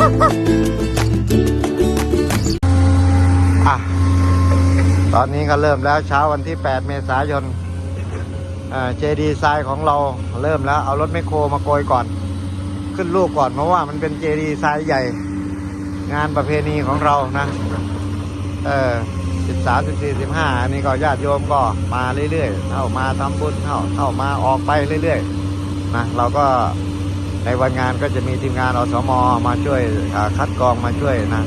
อะ ตอนนี้ก็เริ่มแล้วเช้าวันที่ 8 เมษายนเจดีไซน์ของเราเริ่มแล้ว เอารถแมคโครมาโกยก่อน ขึ้นลูกก่อนเพราะว่ามันเป็นเจดีไซน์ใหญ่ งานประเพณีของเรานะ เออสิบสามสิบสี่สิบห้าอันนี้ก็ญาติโยมก็มาเรื่อยๆเข้ามาทำบุญเข้าเข้ามาออกไปเรื่อยๆนะเราก็ ในวันงานก็จะมีทีมงานอสมมาช่วยคัดกรองมาช่วยนะ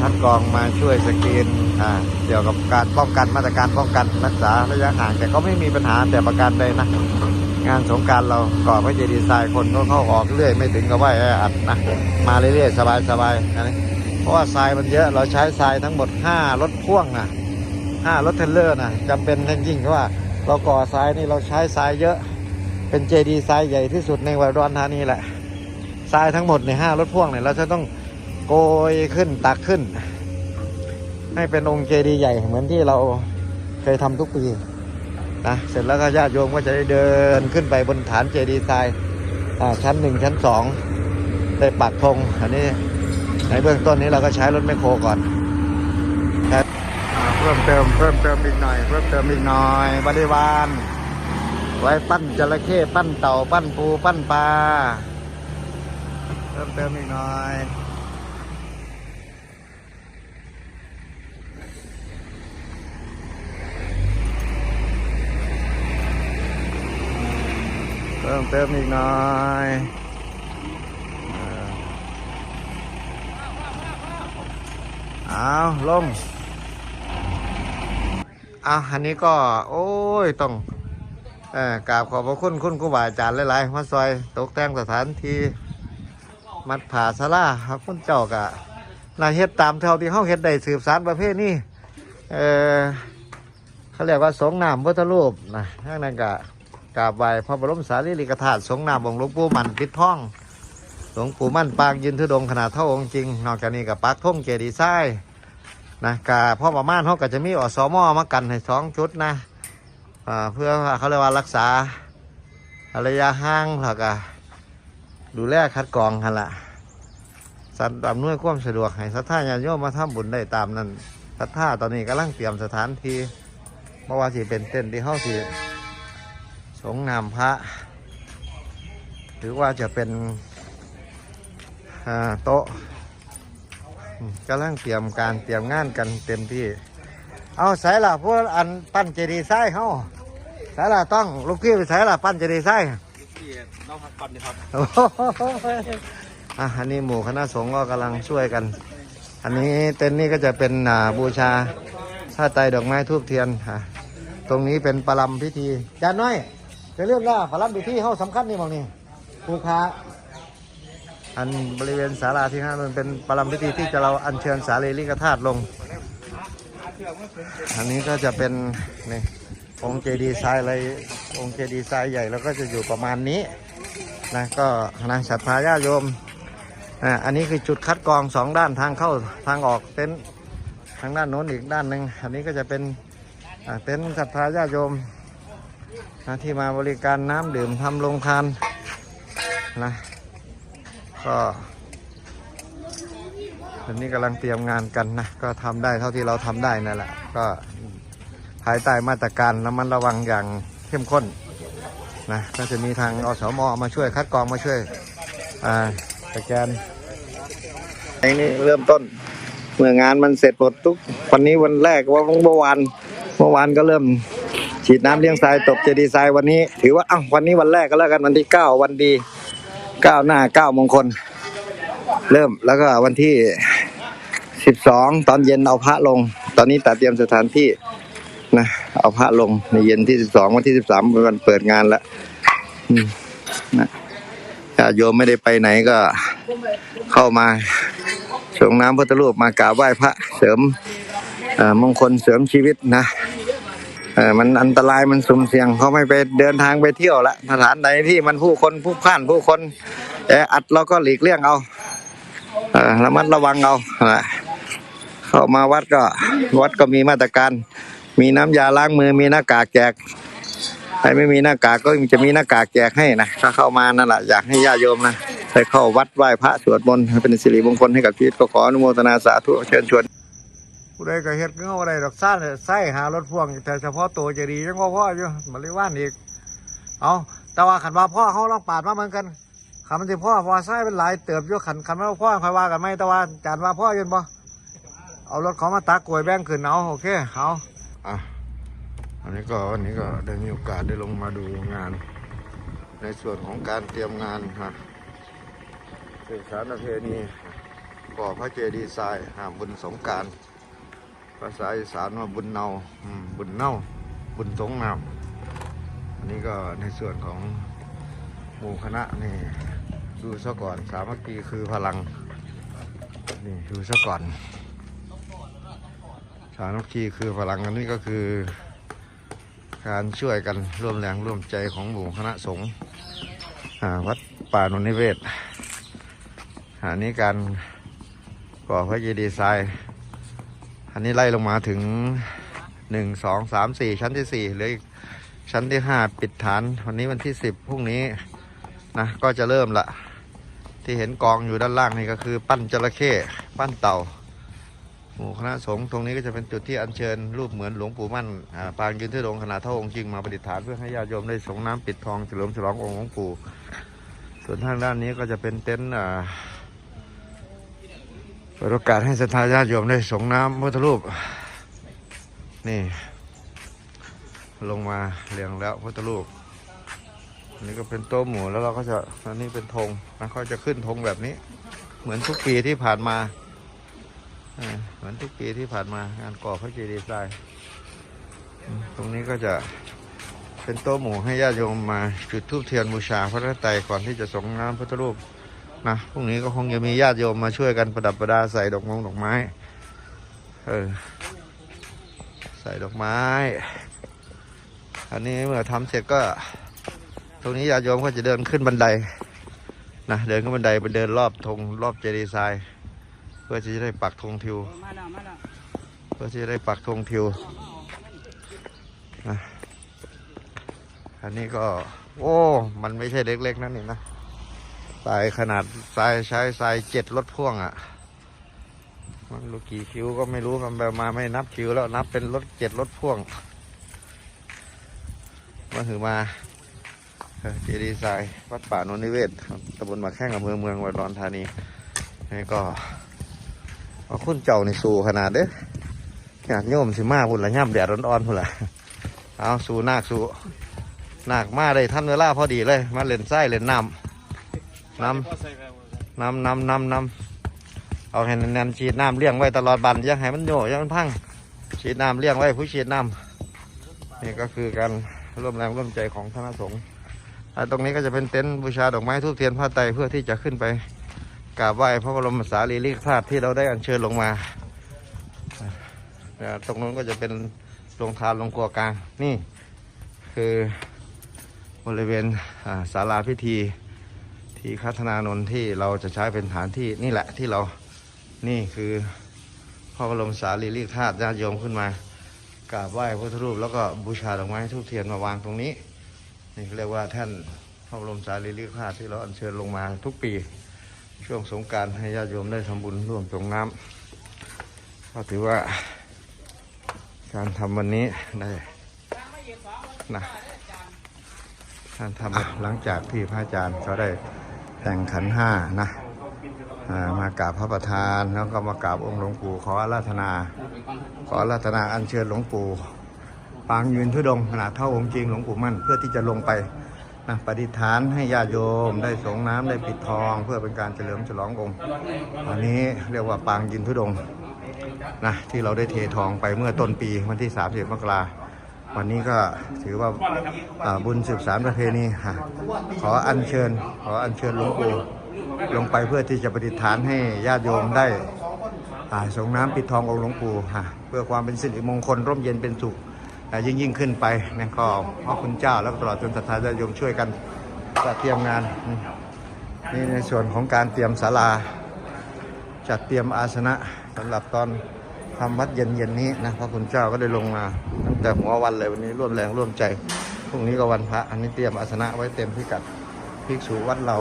คัดกรองมาช่วยสกรีนเกี่ยวกับการป้องกันมาตรการป้องกันรักษาระยะห่างแต่ก็ไม่มีปัญหาแต่ประการใดนะงานสงการเราก่อพระเจดีย์ทรายคนก็เข้าออกเรื่อยไม่ถึงกับว่าแออัดนะมาเรื่อยๆสบายๆนะเพราะว่าทรายมันเยอะเราใช้ทรายทั้งหมด 5 รถพ่วงนะ5รถเทรลเลอร์นะจำเป็นทั้งยิ่งเพราะว่า เราก่อทรายนี่เราใช้ทรายเยอะ เป็นเจดีย์ทรายใหญ่ที่สุดในวัยรุ่นธานีแหละทรายทั้งหมดในห้ารถพ่วงเนี่ยเราจะต้องโกยขึ้นตักขึ้น ให้เป็นองค์เจดีย์ใหญ่เหมือนที่เราเคยทำทุกปีนะเสร็จแล้วก็ญาติโยมก็จะได้เดินขึ้นไปบนฐานเจดีย์ทรายชั้นหนึ่งชั้นสองได้ปักธงอันนี้ในเบื้องต้นนี้เราก็ใช้รถแมคโครก่อนเพิ่มเติมเพิ่มเติมอีกหน่อย เพิ่มเติมอีกหน่อยบริวาร ไว้ปั้นจระเข้ปั้นเต่าปั้นปูปั้นปลาเพิ่มเติมอีกหน่อยเพิ่มเติมอีกหน่อยเอาลงเอาอันนี้ก็ โอ้ยต้อง เออกราบขอบพระคุณคุณครูบาอาจารย์หลายๆมาซอยตกแต่งสถานที่มัดผ่าสลาครับคุณเจ้ากะนาเฮ็ดตามเท่าที่เขาเฮ็ดได้สืบสารประเภทนี้เออเขาเรียกว่าสงน้ำพุทธรูปนะทั้งนั้นกะกราบไหว้พระบรมสารีริกธาตุสงน้ำองค์หลวงปู่มันปิดท่องหลวงปู่มั่นปางยืนทุดงขนาดเท่าองค์จริง นอกจากนี้กับปักท่งเจดีย์ไส้นะกาพ่อประมาณเขาก็จะมีอสมอมากันให้สองชุดนะ เพื่อเขาเรียกว่ารักษาระยะห่างแล้วก็ดูแลคัดกรองกันละสัตว์อำนวยความสะดวกให้สัทธาญาติโยมมาทำบุญได้ตามนั้นสัทธาตอนนี้กำลังเตรียมสถานที่เพราะว่าสิเป็นเต้นที่เขาสิสงนามพระ หรือว่าจะเป็นโต๊ะกำลังเตรียมการเตรียมงานกันเต็มที่ เอาสายละพวกอันปั้นเจดีย์ไส้เขา สายละต้องลูกพี่ไปสายละปั้นเจดีย์ไส้ที่น้องพักผ่อนนะครับโอ้โหอะอันนี้หมู่คณะสงฆ์ก็กำลังช่วยกัน อันนี้เต็นท์นี้ก็จะเป็นอ่าบูชาผ้าไตรดอกไม้ทูบเทียนอะตรงนี้เป็นประลำพิธีจานน้อย จะเรื่องว่าประลำพิธีเขาสำคัญนี่มองนี่ภูคาอันบริเวณศาลาที่ห้ามันเป็นประลำพิธีที่จะเราอัญเชิญสารีริกธาตุลง อันนี้ก็จะเป็นนี่ องค์เจดีย์ทรายอะไรองค์เจดีย์ทรายใหญ่แล้วก็จะอยู่ประมาณนี้นะก็นะศรัทธาญาติโยมอ่าอันนี้คือจุดคัดกรองสองด้านทางเข้าทางออกเต็นท์ทางด้านโน้นอีกด้านหนึ่งอันนี้ก็จะเป็นเต็นท์ศรัทธาญาติโยมนะที่มาบริการน้ำดื่มทำโรงทานนะก็อันนี้กำลังเตรียมงานกันนะก็ทำได้เท่าที่เราทำได้นั่นแหละก็ ภายใต้มาตรการระมัดระวังอย่างเข้มข้นนะก็จะมีทางอสมอมาช่วยคัดกรองมาช่วยอ่าสแกนไอ้นี่เริ่มต้นเมื่องานมันเสร็จหมดทุกวันนี้วันแรกว่าเมื่อวานเมื่อวานก็เริ่มฉีดน้ำเลี้ยงทรายตบเจดีทรายวันนี้ ถือว่าอ้าววันนี้วันแรกก็แล้วกันวันที่เก้าวันดีเก้าหน้าเก้ามงคล เริ่มแล้วก็วันที่สิบสองตอนเย็นเอาพระลง ตอนนี้ตัดเตรียมสถานที่ นะเอาพระลงในเย็นที่สิบสองวันที่สิบสามวันเปิดงานแล้วนะญาติโยมไม่ได้ไปไหนก็เข้ามาส่งน้ำพุทธรูปมากราบไหว้พระเสริมมงคลเสริมชีวิตนะมันอันตรายมันสุ่มเสี่ยงเขาไม่ไปเดินทางไปเที่ยวละสถานใดที่มันผู้คนผู้พ่านผู้คนแออัดเราก็หลีกเลี่ยงเอาระมัดระวังเอาเข้ามาวัดก็วัดก็มีมาตรการ มีน้ำยาล้างมือมีหน้ากากแจกใครไม่มีหน้ากากก็จะมีหน้ากากแจกให้นะถ้าเข้ามานั่นแหละอยากให้ญาติโยมนะได้เข้าวัดไหว้พระสวดมนต์เป็นสิริมงคลให้กับชีวิตก็ขออนุโมทนาสาธุเชิญชวนผู้ใดก็เฮ็ดเงาอะไรดอกซ่านเนี่ยไส้หารถพ่วง แต่เฉพาะตัวจะดียังว่าพ่ออยู่มาเลยว่านอีก เอาแต่ว่าขันว่าพ่อเขาลองปาดมาเหมือนกันขันมันจะพ่อพอไส้เป็นหลายเติบยู่ขันขันว่าพ่อคอยว่ากันไหมแต่ว่าจานว่าพ่อยืนบ่เอารถเขามาตักกลวยแบ่งขึ้นเอาโอเคเอา อะอันนี้ก็วันนี้ก็ได้มีโอกาสได้ลงมาดูงาน ในส่วนของการเตรียมงานฮะเป็นสารประเพณีก่อพระเจดีย์ทรายหาบุญสงการภาษาอีสานว่าบุญเนาบุญเน่าบุญสงน้ำอันนี้ก็ในส่วนของหมู่คณะนี่ดูซะก่อนสามัคคีคือพลังนี่ดูซะก่อน สามัคคีคือพลังอันนี้ก็คือ การช่วยกันร่วมแรงร่วมใจของหมู่คณะสงฆ์อ่าวัดป่านนนิเวศอันนี้การก่อพระเจดีย์ทรายอันนี้ไล่ลงมาถึงหนึ่งสองสามสี่ชั้นที่สี่เหลืออีกชั้นที่ห้าปิดฐาน วันนี้วันที่สิบพรุ่งนี้นะก็จะเริ่มละที่เห็นกองอยู่ด้านล่างนี่ก็คือ ปั้นจระเข้ปั้นเต่า หมู่คณะสงฆ์ตรงนี้ก็จะเป็นจุดที่อัญเชิญรูปเหมือนหลวงปู่มั่นปางยืนที่ลงขนาดเท่าองค์จริงมาประดิษฐานเพื่อให้ญาติโยมได้สงน้ำปิดทองเฉลิมฉลององค์หลวงปู่ ส่วนทางด้านนี้ก็จะเป็นเต็นท์เปิดโอกาสให้ศรัทธาญาติโยมได้สงน้ำพุทธรูป นี่ ลงมาเรียงแล้วพุทธรูปอันนี้ก็เป็นโต๊ะหมู่แล้วเราก็จะอันนี้เป็นธงนะเขาจะขึ้นธงแบบนี้ เหมือนทุกปีที่ผ่านมา เหมือนทุกปีที่ผ่านมางานก่อพระเจดีย์ทรายตรงนี้ก็จะเป็นโต๊ะหมู่ให้ญาติโยมมาจุดธูปเทียนบูชาพระรัตนตรัยก่อนที่จะส่งน้ำพระพุทธรูปนะพรุ่งนี้ก็คงจะมีญาติโยมมาช่วยกันประดับประดาใส่ดอกมงดอกไม้เออใส่ดอกไม้ อันนี้เมื่อทำเสร็จก็ ตรงนี้ญาติโยมก็จะเดินขึ้นบันไดนะเดินขึ้นบันไดไปเดินรอบธงรอบเจดีย์ทราย เพื่อที่จะได้ปักธงทิวมาแล้วมาแล้วเพื่อที่จะได้ปักธงทิวนะอันนี้ก็ โอ้ มันไม่ใช่เล็กๆนั่นนี่นะทรายขนาดทรายใช้ทรายเจ็ดรถพ่วงอะ่ะ มันรู้กี่คิวก็ไม่รู้กันแบบมาไม่นับคิวแล้วนับเป็นรถเจ็ดรถพ่วงมาถือมาเอ่อเจดีย์ทรายวัดป่าโนนนิเวศครับตำบลหมาแข้งอำเภอเมืองวัดรอนธานีนี่ก็ เอาคุณเจ้าในสู่ขนาดเด้ออยากโยมสิมาพุ่นละย่ำแดดร้อนๆพุ่นละเอาสู่นาคสู่นาคมาได้ท่านเวลาพอดีเลย มาเล่นไส้เล่นน้ำน้ำน้ำน้ำน้ำน้ำเอาให้แน่นฉีดน้ำเลี้ยงไว้ตลอดบันยังให้มันโยยังมันพังฉีดน้ำเลี้ยงไว้ผู้ฉีดน้ำนี่ก็คือการร่วมแรงร่วมใจของคณะสงฆ์ตรงนี้ก็จะเป็นเต็นท์บูชาดอกไม้ทูบเทียนผ้าไตรเพื่อที่จะขึ้นไป กราบไหว้พระบรมสารีริกธาตุที่เราได้อัญเชิญลงมาตรงนู้นก็จะเป็นโรงทานโรงครัวกลาง นี่คือบริเวณศาลาพิธีที่คัฒนานนท์ที่เราจะใช้เป็นฐานที่นี่แหละที่เรานี่คือพระบรมสารีริกธาตุญาติโยมขึ้นมากราบไหว้พระธรูปแล้วก็บูชาดอกไม้ทูบเทียนมาวางตรงนี้ นี่เรียกว่าแท่นพระบรมสารีริกธาตุที่เราอัญเชิญลงมาทุกปี ช่วงสงการให้ญาติโยมได้ทำบุญร่วมสงน้ำก็ถือว่าการทำวันนี้ได้นะการทำหลังจากที่พระอาจารย์เขาได้แต่งขันห้านะมากราบพระประธานแล้วก็มากราบองค์หลวงปู่ขออาราธนา ขออาราธนาอัญเชิญหลวงปู่ปางยืนทุดงขนาดเท่าองค์จริงหลวงปู่มั่น เพื่อที่จะลงไป นะปฏิฐานให้ญาติโยมได้สงน้ำได้ปิดทอง เพื่อเป็นการเฉลิมฉลององค์อันนี้เรียกว่าปางยินทุดงค์นะที่เราได้เททองไปเมื่อต้นปีวันที่ 3 0 มกราวันนี้ก็ถือว่าอ่าบุญสืบสารประเพณีฮะขออัญเชิญ ขออัญเชิญหลวงปู่ลงไปเพื่อที่จะปฏิฐานให้ญาติโยมได้อ่าสงน้ำปิดทององค์หลวงปู่ฮะเพื่อความเป็นสิริมงคลร่มเย็นเป็นสุขอ่า ยิ่งยิ่งขึ้นไปนะก็พระคุณเจ้าแล้วตลอดจนศรัทธาญาติโยมช่วยกันจัดเตรียมงานนี่ในส่วนของการเตรียมศาลา จัดเตรียมอาสนะสำหรับตอนทำวัดเย็นๆนี้นะพระคุณเจ้าก็ได้ลงมาตั้งแต่หัววันเลยวันนี้ร่วมแรงร่วมใจพรุ่งนี้ก็วันพระ อันนี้เตรียมอาสนะไว้เต็มพิกัดภิกษุวัดเรา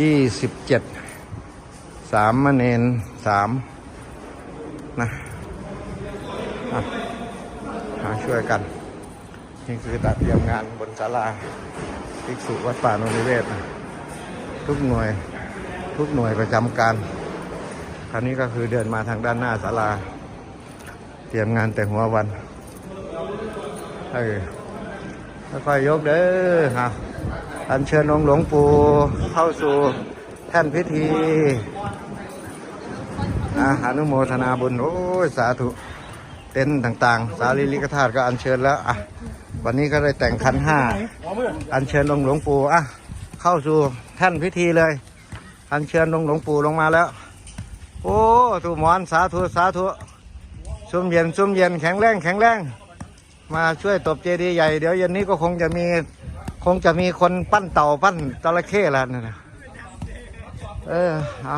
ยี่สิบเจ็ดสามมเณรสามนะ อะมาช่วยกัน นี่คือตัดเตรียมงานบนศาลาภิกษุวัดป่าโนนิเวศนะทุกหน่วยทุกหน่วยประจำการ คราวนี้ก็คือเดินมาทางด้านหน้าศาลา เตรียมงานแต่หัววันเออค่อยๆยกเด้อครับอัญเชิญองค์หลวงปู่เข้าสู่แท่นพิธีอาอนุโมทนาบุญ โอ้ย สาธุ เต็นท์ต่างๆ สารีริกธาตุก็อัญเชิญแล้วอะวันนี้ก็ได้แต่งคันห้าอัญเชิญองหลวงปู่อะเข้าสู่แท่นพิธีเลย อัญเชิญองหลวงปู่ลงมาแล้ว โอ้ถูกหมอนสาธุสาธุซุ่มเย็นซุ่มเย็นแข็งแรงแข็งแรง มาช่วยตบเจดีย์ใหญ่เดี๋ยวเย็นนี้ก็คงจะมีคงจะมีคนปั้นเต่าปั้นจระเข้แล้วนั่นนะเออเอา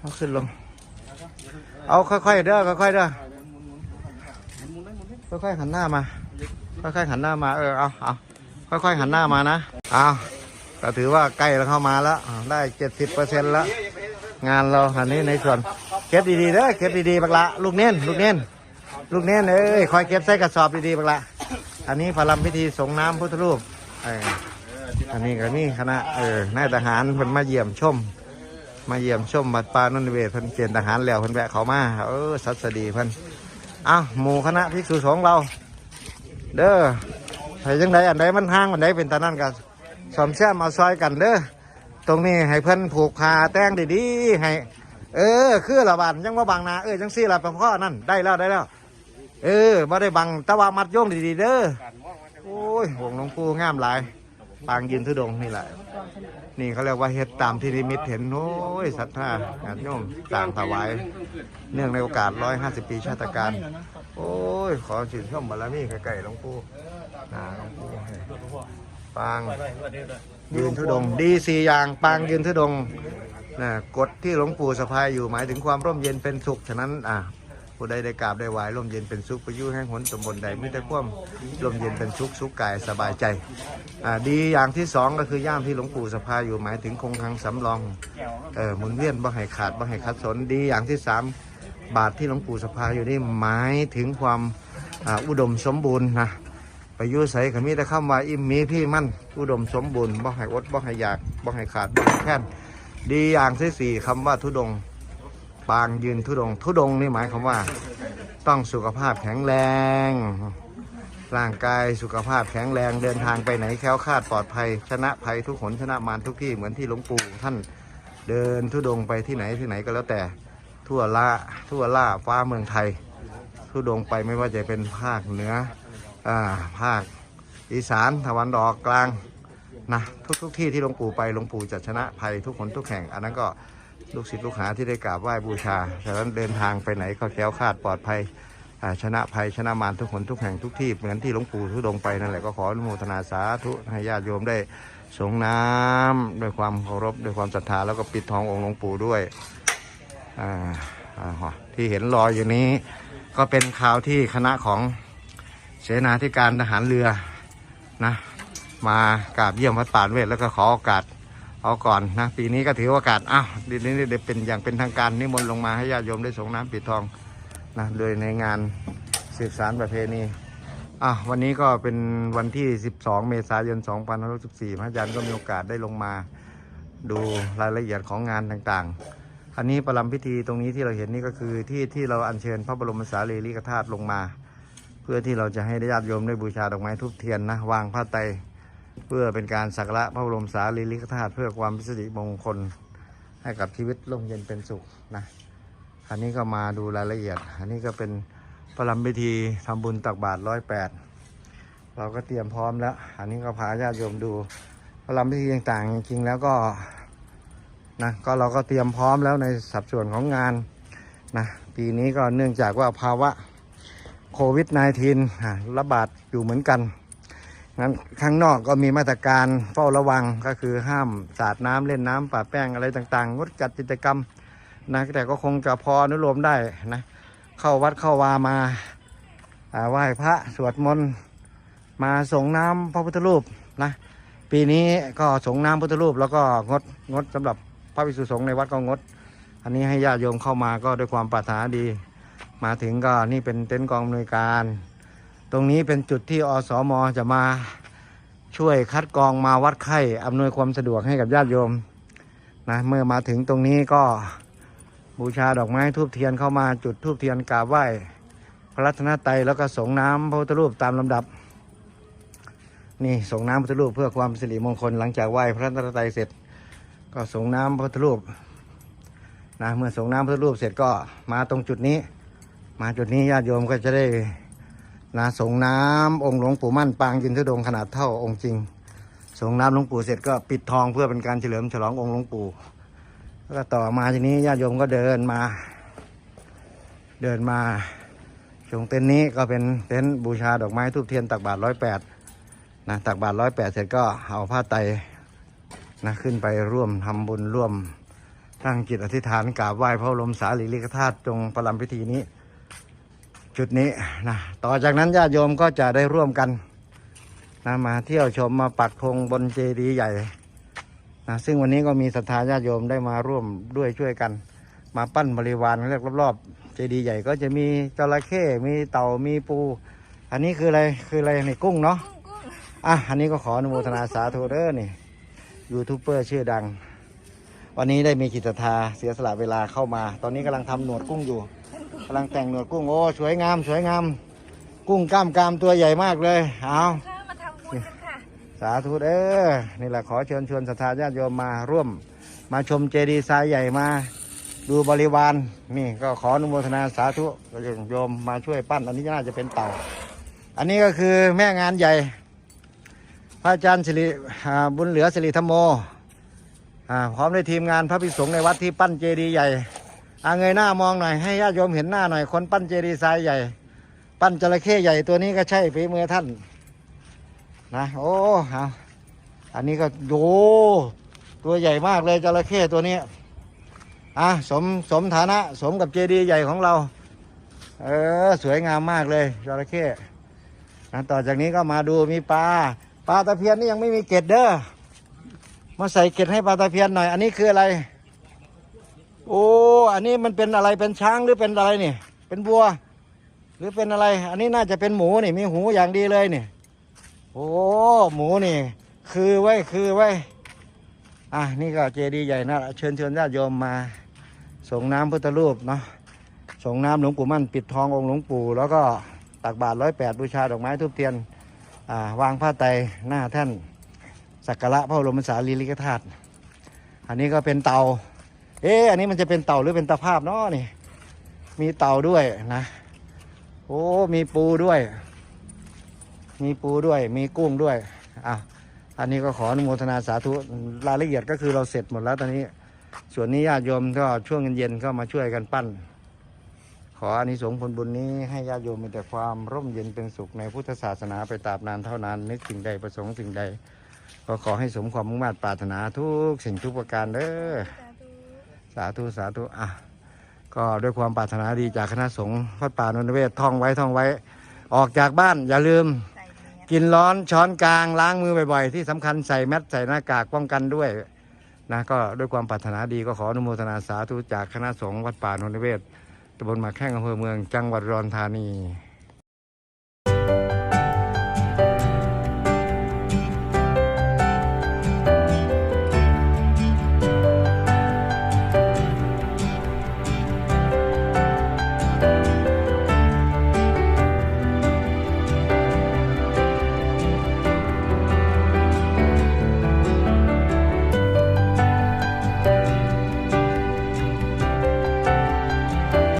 เอาขึ้นลง เอาค่อยๆเด้อค่อยๆเด้อค่อยๆหันหน้ามา ค่อยๆหันหน้ามาเออเอาเอาค่อยๆหันหน้ามานะเอาก็ถือว่าใกล้แล้วเข้ามาแล้วได้เจ็ดสิบเปอร์เซ็นต์แล้ว งานเราอันนี้ในส่วนเก็บดีๆเด้อเก็บดีๆบักละลูกเน้นลูกเน้นลูกเน้นเอ้ยคอยเก็บใส่กระสอบดีๆบักละอันนี้พลัมพิธีส่งน้ำพุทธรูป อันนี้ก็นี่คณะเออนายทหารเพิ่นมาเยี่ยมชม มาเยี่ยมชมบัดปานนทเวศเพิ่นเกณฑ์ทหารแล้วเพิ่นแวะเขามาเออสัสดีเพิ่นอ้าวหมู่คณะภิกษุสงฆ์เรา เด้อใครจังใดอันใดมันห้างอันใดเป็นตานั่นกันสอมแซมเอาซอยกันเด้อตรงนี้ให้เพิ่นผูกผ้าแต่งดีๆให้ เออ คือละบานยังว่าบางนาเออจังซี่ละเป็นพ่อนั่นได้แล้วได้แล้ว เออบ่ได้บังตะวามัดโยงดีๆเด้อโอ้ยหงหลวงปู่งามหลาย ปางยืนทุดงนี่แหละ นี่เขาเรียกว่าเฮ็ดตามที่นิมิตเห็นโอ้ยศรัทธางานโยมต่างถวาย เนื่องในโอกาส 150 ปีชาติการ โอ้ย ขอชื่นชมบารมีไก่ๆหลวงปู่นาหลวงปู่ให้ปางยืนทุดงดีสี่อย่างปางยืนทุดงนะกฎที่หลวงปู่สะพายอยู่หมายถึงความร่มเย็นเป็นสุข ฉะนั้นอะ ผู้ใดได้กราบได้ไหวร่มเย็นเป็นสุขประยุแห่งหนตำบลใดมิแต่ความร่มเย็นเป็นสุขสุขกายสบายใจอ่าดีอย่างที่สองก็คือย่ามที่หลวงปู่สะพายอยู่หมายถึงคงคังสำรองเออหมุนเวียนบ่ให้ขาดบ่ให้ขัดสนดีอย่างที่สามบาทที่หลวงปู่สะพายอยู่นี่หมายถึงความอ่าอุดมสมบูรณ์นะไปอยุ่ใส่ขมีแต่คำว่าอิ่มมีพี่มั่นอุดมสมบูรณ์บ่ให้อดบ่ให้อยากบ่ให้ขาดบ่ให้แค้นดีอย่างที่สี่คำว่าทุดง ปางยืนทุดง ทุดงนี่หมายความว่า ต้องสุขภาพแข็งแรง ร่างกายสุขภาพแข็งแรงเดินทางไปไหนแคล้วคลาดปลอดภัย ชนะภัยทุกหนชนะมารทุกที่เหมือนที่หลวงปู่ท่านเดินทุดงไปที่ไหนที่ไหนก็แล้วแต่ทั่วละทั่วล่าฟ้าเมืองไทย ทุดงไปไม่ว่าจะเป็นภาคเหนืออ่าภาคอีสานตะวันออกกลางนะทุกทุกที่ที่หลวงปู่ไปหลวงปู่จะชนะภัยทุกคนทุกแห่ง อันนั้นก็ ลูกศิษย์ลูกหาที่ได้กราบไหว้บูชาฉะนั้นเดินทางไปไหนก็แคล้วคลาดปลอดภัยอ่าชนะภัยชนะมารทุกคนทุกแห่งทุกที่เหมือนที่หลวงปู่ทุดงไปนั่นแหละก็ขออนุโมทนาสาธุให้ญาติโยมได้สงน้ำด้วยความเคารพด้วยความศรัทธาแล้วก็ปิดทององค์หลวงปู่ด้วยอ่าอ่าที่เห็นรอยอยู่นี้ ก็เป็นข่าวที่คณะของเสนาธิการทหารเรือนะมากราบเยี่ยมวัดป่าเวทแล้วก็ขอโอกาส เอาก่อนนะปีนี้ก็ถือโอกาสอ้าวดีนี้ได้เป็นอย่างเป็นทางการนิมนต์ลงมาให้ญาติโยมได้ส่งน้ำปิดทองนะโดยในงานสืบสารประเพณีอะวันนี้ก็เป็นวันที่ 12 เมษายน 2514พระอาจารย์ก็มีโอกาสได้ลงมาดูรายละเอียดของงานต่างๆ อันนี้ประลัมพิธีตรงนี้ที่เราเห็นนี่ก็คือที่ที่เราอัญเชิญพระบรมสารีริกธาตุลงมา เพื่อที่เราจะให้ญาติโยมได้บูชาดอกไม้ทุบเทียนนะวางผ้าไตร เพื่อเป็นการสักการะพระบรมสารีริกธาตุเพื่อความพิเศษมงคลให้กับชีวิตร่มเย็นเป็นสุขนะอันนี้ก็มาดูรายละเอียด อันนี้ก็เป็นประลัมพิธีทำบุญตักบาตรร้อยแปดเราก็เตรียมพร้อมแล้ว อันนี้ก็พาญาติโยมดูประลัมพิธีต่างๆ จริงๆแล้วก็นะก็เราก็เตรียมพร้อมแล้วในสัดส่วนของงานนะปีนี้ก็เนื่องจากว่าภาวะโควิด -19 ระบาดอยู่เหมือนกัน งั้นข้างนอกก็มีมาตรการเฝ้าระวังก็คือห้ามสาดน้ำเล่นน้ำป่าแป้งอะไรต่างๆ งดจัดกิจกรรมนะแต่ก็คงจะพออนุโลมได้นะเข้าวัดเข้าวามาไหว้พระสวดมนต์มาส่งน้ำพระพุทธรูปนะปีนี้ก็ส่งน้ำพุทธรูป แล้วก็งดงดสำหรับพระภิกษุสงฆ์ในวัดก็งด อันนี้ให้ญาติโยมเข้ามาก็ด้วยความปรารถนาดี มาถึงก็นี่เป็นเต็นท์กองอำนวยการ ตรงนี้เป็นจุดที่อสมจะมาช่วยคัดกรองมาวัดไข้อำนวยความสะดวกให้กับญาติโยมนะเมื่อมาถึงตรงนี้ก็บูชาดอกไม้ทูบเทียนเข้ามาจุดทูบเทียนกราบไหว้พระรัตนตรัยแล้วก็ส่งน้ำพระพุทธรูปตามลำดับ นี่ส่งน้ำพระพุทธรูปเพื่อความสิริมงคลหลังจากไหว้พระรัตนตรัยเสร็จ ก็ส่งน้ำพระพุทธรูปนะเมื่อส่งน้ำพระพุทธรูปเสร็จก็มาตรงจุดนี้ มาจุดนี้ญาติโยมก็จะได้ นะส่งน้ำองค์หลวงปู่มั่นปางยินทดงขนาดเท่าองค์จริง ส่งน้ำหลวงปู่เสร็จก็ปิดทองเพื่อเป็นการเฉลิมฉลององค์หลวงปู่แล้วก็ต่อมาทีนี้ญาติโยมก็เดินมา เดินมาตรงเต็นท์นี้ก็เป็นเต็นท์บูชาดอกไม้ทูบเทียนตักบาทร้อยแปดนะตักบาทร้อยแปดเสร็จก็เอาผ้าไตนะขึ้นไปร่วมทำบุญร่วมตั้งจิตอธิษฐานกราบไหว้พระบรมสารีริกธาตุจงประลัมพิธีนี้ จุดนี้นะต่อจากนั้นญาติโยมก็จะได้ร่วมกันนะมาเที่ยวชมมาปักธงบนเจดีย์ใหญ่นะซึ่งวันนี้ก็มีศรัทธาญาติโยมได้มาร่วมด้วยช่วยกัน มาปั้นบริวารเรียกรอบๆเจดีย์ใหญ่ก็จะมีจระเข้มีเต่ามีปู อันนี้คืออะไรคืออะไรในกุ้งเนาะอะอันนี้ก็ขออนุโมทนาสาธุเด้อนี่ยูทูบเบอร์ชื่อดัง วันนี้ได้มีจิตศรัทธาเสียสละเวลาเข้ามา ตอนนี้กำลังทำหนวดกุ้งอยู่ำลังแต่งหนวดกุ้งโอ้สวยงามสวยงาม กุ้งกล้ามกรามตัวใหญ่มากเลยเอาค่ะมาทำบุญกันค่ะสาธุเด้อนี่แหละขอเชิญชวนศรัทธาญาติโยมมาร่วม มาชมเจดีย์ทรายใหญ่มาดูบริวารนี่ก็ขออนุโมทนาสาธุโยมมาช่วยปั้นอันนี้น่าจะเป็นเต่า อันนี้ก็คือแม่งานใหญ่ พระอาจารย์สิริอ่าบุญเหลือสิริธรรมโมอ่าพร้อมด้วยทีมงานพระภิกษุสงฆ์ในวัดที่ปั้นเจดีย์ใหญ่ เอาเงยหน้ามองหน่อยให้ญาติโยมเห็นหน้าหน่อยคนปั้นเจดีย์ทรายใหญ่ ปั้นจระเข้ใหญ่ตัวนี้ก็ใช่ฝีมือท่าน นะโอ้เอาอันนี้ก็โยตัวใหญ่มากเลยจระเข้ตัวนี้อะสมสมฐานะ สมกับเจดีย์ใหญ่ของเรา เออสวยงามมากเลยจระเข้นะต่อจากนี้ก็มาดูมีปลาปลาตะเพียนนี่ยังไม่มีเกล็ดเด้อมาใส่เกล็ดให้ปลาตะเพียนหน่อย อันนี้คืออะไร โอ้ อันนี้มันเป็นอะไรเป็นช้างหรือเป็นอะไรเนี่ย เป็นบัว หรือเป็นอะไร อันนี้น่าจะเป็นหมูนี่มีหูอย่างดีเลยเนี่ยโอ้หมูนี่ คือไว้คือไว้อะนี่ก็เจดีย์ใหญ่นะเชิญเชิญญาติโยมมา ส่งน้ำพุทธรูปเนาะส่งน้ำหลวงปู่มั่นปิดทององค์หลวงปู่แล้วก็ตักบาตรร้อยแปดบูชาดอกไม้ทุบเทียนอ่าวางผ้าไตรหน้าแท่านสักการะพระบรมสารีริกธาตุอันนี้ก็เป็นเตา เอ๊อันนี้มันจะเป็นเต่าหรือเป็นตะภาพเนาะนี่ มีเต่าด้วยนะ โอ้ มีปูด้วย มีปูด้วย มีกุ้งด้วยอะอันนี้ก็ขออนุโมทนาสาธุรายละเอียดก็คือเราเสร็จหมดแล้วตอนนี้ ส่วนนี้ญาติโยมก็ช่วงเย็นๆก็มาช่วยกันปั้น ขออานิสงส์ผลบุญนี้ให้ญาติโยมมีแต่ความร่มเย็นเป็นสุขในพุทธศาสนาไปตราบนานเท่านานนึกสิ่งใดประสงค์สิ่งใด ก็ขอให้สมความมุ่งมั่นปรารถนาทุกสิ่งทุกประการเด้อ สาธุสาธุอะก็ด้วยความปรารถนาดีจากคณะสงฆ์วัดป่านนทเวศท่องไว้ท่องไว้ ออกจากบ้านอย่าลืมใส่เนียกินร้อนช้อนกลางล้างมือบ่อยๆ ที่สำคัญใส่แมสใส่หน้ากากป้องกันด้วยนะก็ด้วยความปรารถนาดีก็ขออนุโมทนาสาธุจากคณะสงฆ์วัดป่านนทเวศตำบลหมากแข้งอำเภอเมืองจังหวัดอุดรธานี